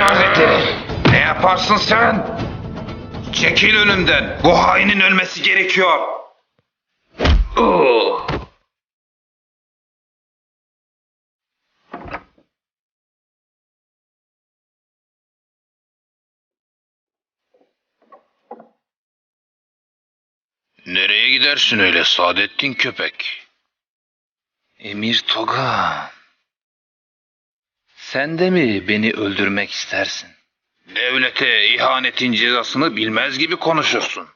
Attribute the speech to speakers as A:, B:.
A: Hazretleri, ne yaparsın sen? Çekil önümden. Bu hainin ölmesi gerekiyor. Oo. Nereye gidersin öyle Saadettin köpek? Emir Toga. Sen de mi beni öldürmek istersin? Devlete ihanetin cezasını bilmez gibi konuşursun.